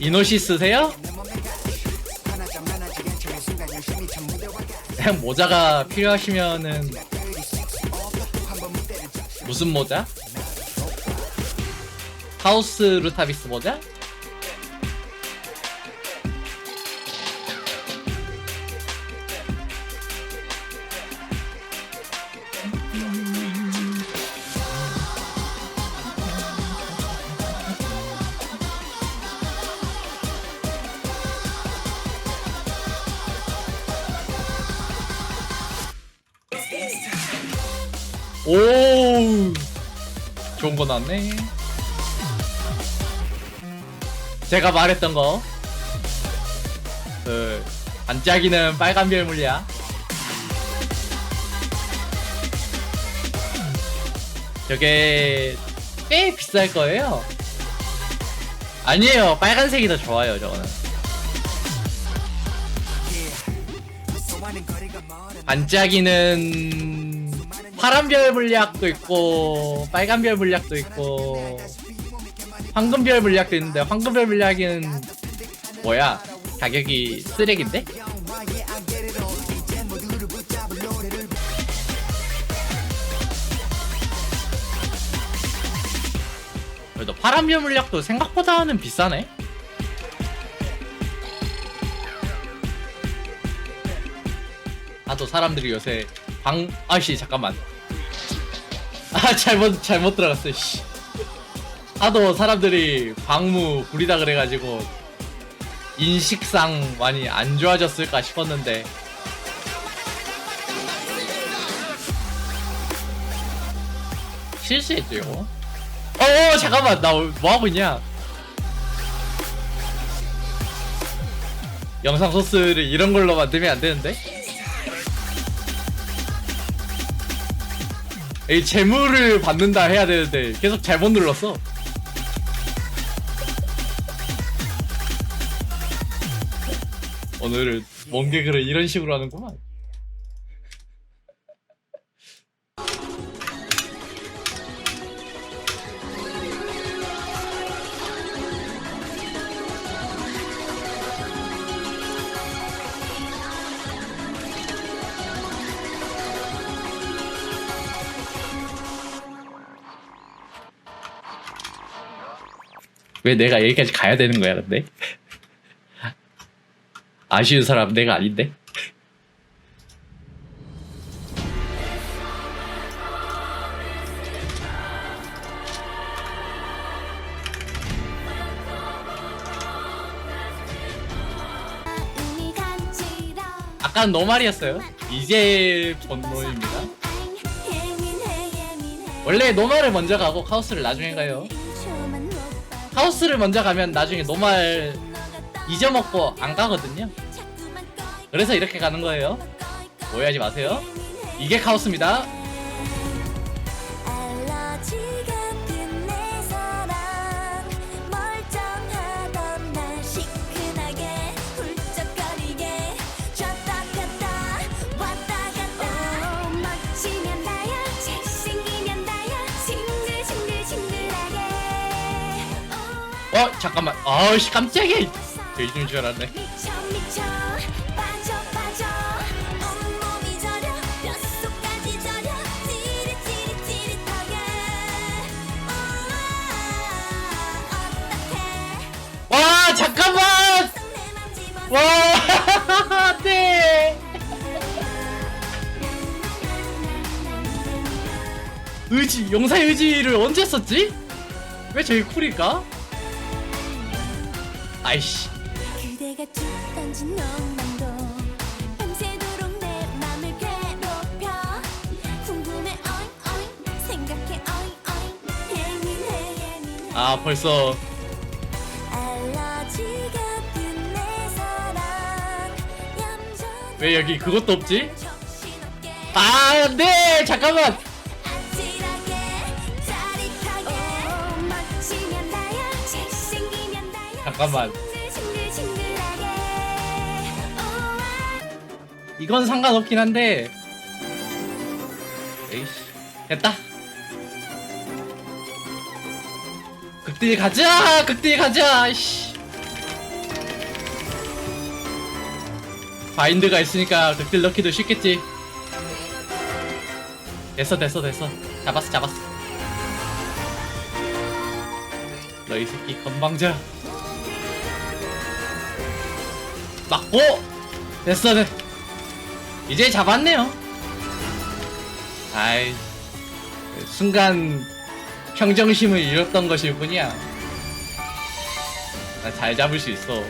이노시 쓰세요? 그냥 모자가 필요하시면은 무슨 모자? 하우스 루타비스 모자? 오! 좋은 거 나왔네. 제가 말했던 거. 그, 반짝이는 빨간 별 물리야. 저게 꽤 비쌀 거예요. 아니에요. 빨간색이 더 좋아요 저거는. 반짝이는 파란별 물약도 있고 빨간별 물약도 있고 황금별 물약도 있는데 황금별 물약은 뭐야? 가격이 쓰레기인데? 그래도 파란별 물약도 생각보다는 비싸네. 하도 사람들이 요새 방 아씨 잠깐만 아 잘못 잘못 들어갔어 씨. 하도 사람들이 방무 부리다 그래가지고 인식상 많이 안 좋아졌을까 싶었는데. 실수했죠 이거 어 어, 잠깐만. 나 뭐하고 있냐? 영상 소스를 이런 걸로 만들면 안 되는데 이 재물을 받는다 해야 되는데 계속 잘못 눌렀어. 오늘은 뭔 개그를 이런 식으로 하는구만. 왜 내가 여기까지 가야 되는 거야, 근데? 아쉬운 사람 내가 아닌데? 아까는 너 말이었어요. 이제 본노입니다. 원래 노말을 먼저 가고 카오스를 나중에 가요. 하우스를 먼저 가면 나중에 노말 잊어먹고 안 가거든요. 그래서 이렇게 가는 거예요. 오해하지 마세요. 이게 카오스입니다. 잠깐만. 아우씨 깜짝이야. 돼지인 줄 알았네. 어떡해 와 잠깐만. 내맘 집어 와 네. 의지 용사의 의지를 언제 썼지? 왜 저기 쿨일까? 아이씨. 아 벌써 왜 여기 그것도 없지? 아 네. 잠깐만. 잠깐만. 이건 상관없긴 한데 에이씨 됐다 극딜 가자 극딜 가자 씨 바인드가 있으니까 극딜 넣기도 쉽겠지 됐어 됐어 됐어 잡았어 잡았어 너이 새끼 건방져 맞고. 됐어 됐. 이제 잡았네요. 아이 순간 평정심을 잃었던 것일 뿐이야. 나 잘 잡을 수 있어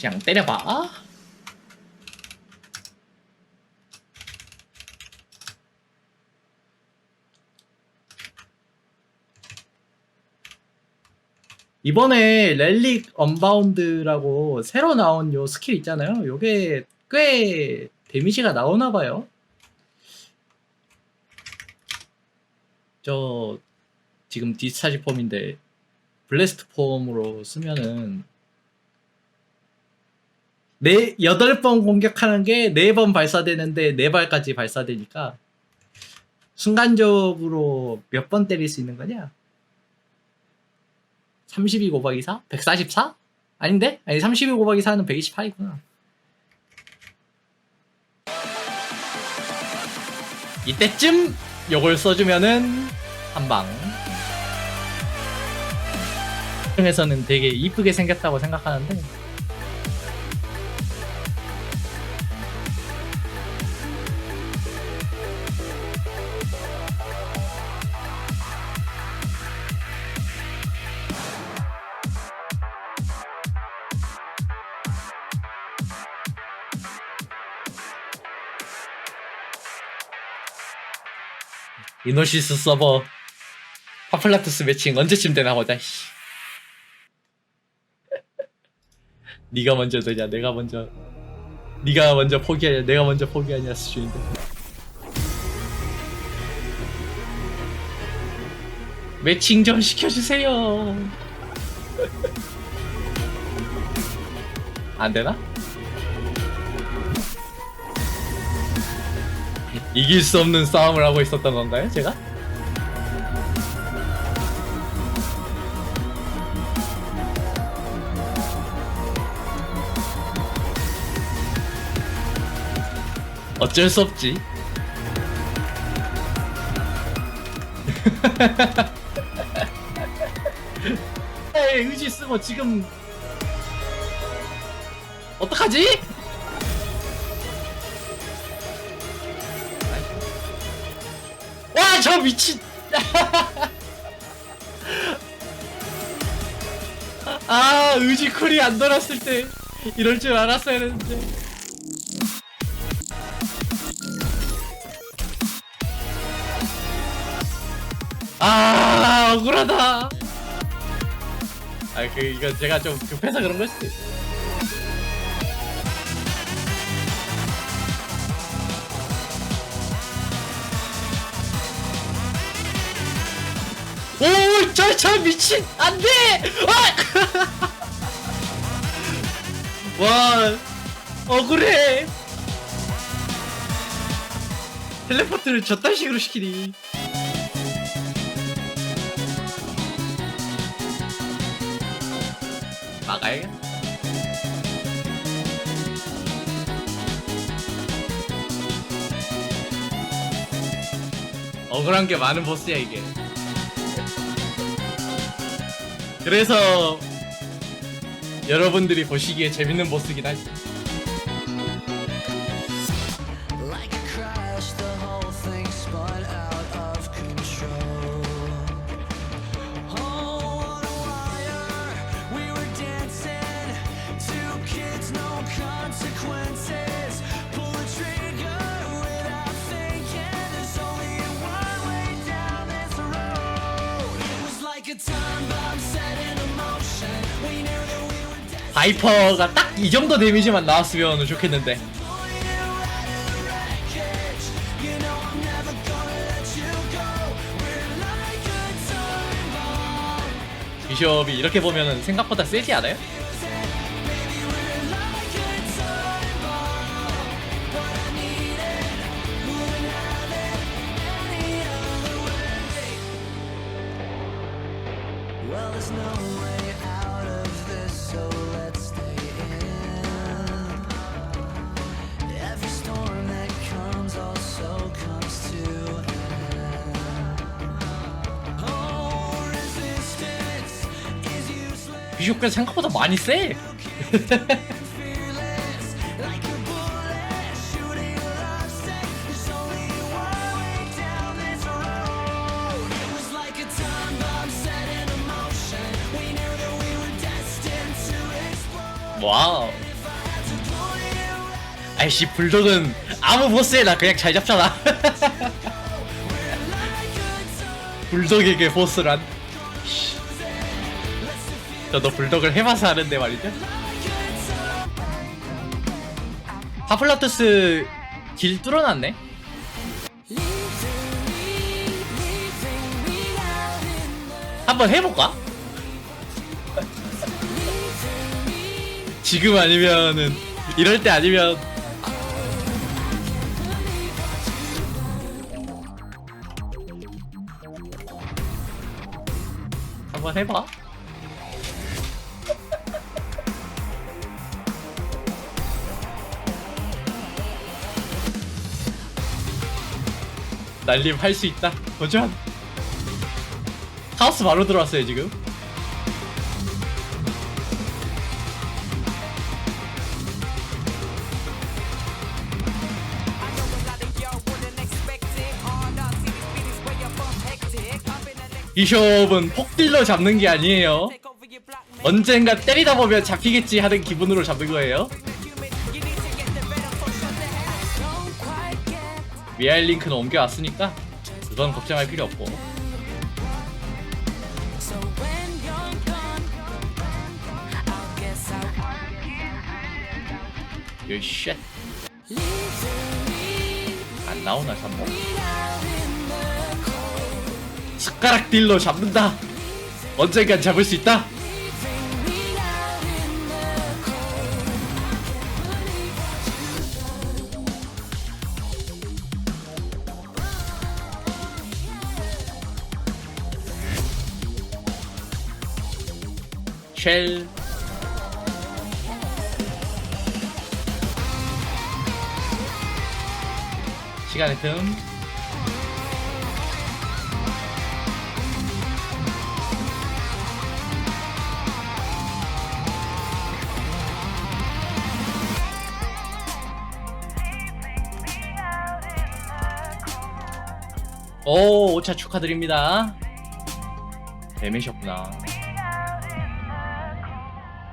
그냥 때려봐 이번에 렐릭 언바운드라고 새로 나온 요 스킬 있잖아요. 요게 꽤 데미지가 나오나 봐요. 저 지금 디스차지 폼인데 블래스트 폼으로 쓰면은 네 여덟 번 공격하는 게 네 번 발사되는데 네 발까지 발사되니까 순간적으로 몇 번 때릴 수 있는 거냐? 32 곱하기 4? 144? 아닌데? 아니 32 곱하기 4는 128이구나. 이때쯤 요걸 써주면은 한방. 에서는 되게 이쁘게 생겼다고 생각하는데 이노시스 서버 파플라투스 매칭 언제쯤 되나 보자 씨. 네가 먼저 되냐 내가 먼저 네가 먼저 포기하냐 내가 먼저 포기하냐 수준인데 매칭 좀 시켜주세요 안 되나? 이길 수 없는 싸움을 하고 있었던 건가요, 제가? 어쩔 수 없지. 에이, 의지 쓰고 지금 어떡하지? 와, 저 미친. 아, 의지 쿨이 안 돌았을 때 이럴 줄 알았어야 했는데. 아, 억울하다. 아, 그 이거 제가 좀 급해서 그런 걸 수도 있어. 오, 저, 저 미친, 안 돼! 아! 와, 억울해. 텔레포트를 저딴 식으로 시키니. 막아야겠다. 억울한 게 많은 보스야, 이게. 그래서 여러분들이 보시기에 재밌는 보스긴 하지. 바이퍼가 딱 이 정도 데미지만 나왔으면 좋겠는데 비숍이 이렇게 보면은 생각보다 세지 않아요? Well, 비숍 꽤 생각보다 많이 세. 와우 아이씨 불독은 아무 보스에 나 그냥 잘 잡잖아 불독에게 보스란 씨. 저도 불독을 해봐서 아는데 말이죠 파플라투스 길 뚫어놨네 한번 해볼까? 지금 아니면은 이럴 때 아니면 한번 해봐. 날림 할 수 있다. 도전. 카오스 바로 들어왔어요 지금. 비숍은 폭딜로 잡는 게 아니에요. 언젠가 때리다 보면 잡히겠지 하는 기분으로 잡는 거예요. 미아일 링크는 옮겨왔으니까 그건 걱정할 필요 없고. So when you're gone, I guess I'll 요 쉣. 안 나오나 잠모. 숟가락 딜로 잡는다. 언젠간 잡을 수 있다. 쉘 시간의 틈 오, 5차 축하드립니다. 뱀이셨구나.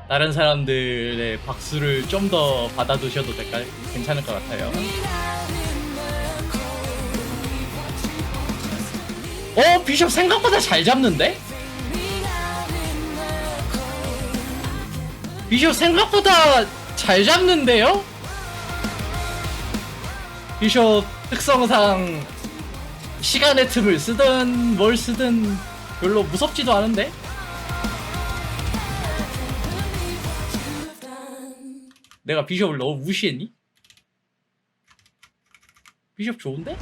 다른 사람들의 박수를 좀 더 받아두셔도 될까? 괜찮을 것 같아요. 어, 비숍 생각보다 잘 잡는데? 비숍 생각보다 잘 잡는데요? 비숍 특성상 시간의 틈을 쓰든 뭘 쓰든 별로 무섭지도 않은데? 내가 비숍을 너무 무시했니? 비숍 좋은데?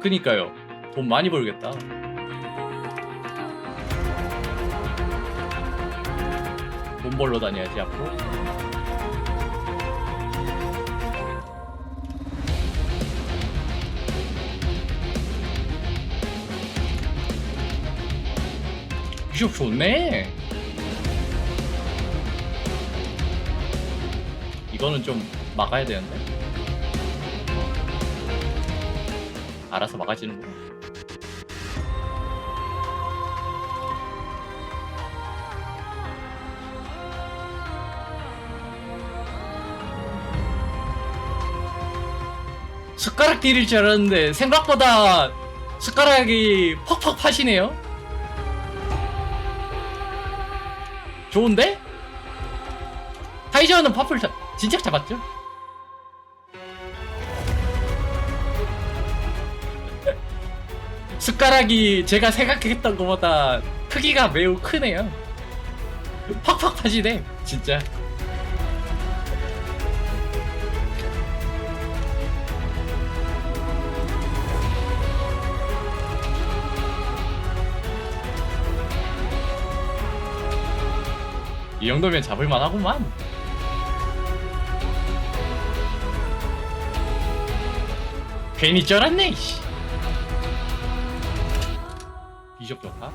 그니까요. 돈 많이 벌겠다. 돈 벌러 다녀야지 앞으로. 비숍 좋네. 이거는 좀 막아야 되는데. 알아서 막아지는구나. 숟가락 딜일 줄 알았는데 생각보다 숟가락이 퍽퍽 파시네요. 좋은데? 타이저는 퍼플 자, 진짜 잡았죠? 숟가락이 제가 생각했던 것보다 크기가 매우 크네요. 팍팍 파지네, 진짜. 이 정도면 잡을만 하구만. 괜히 쩔었네, 씨. 비숍 좋다.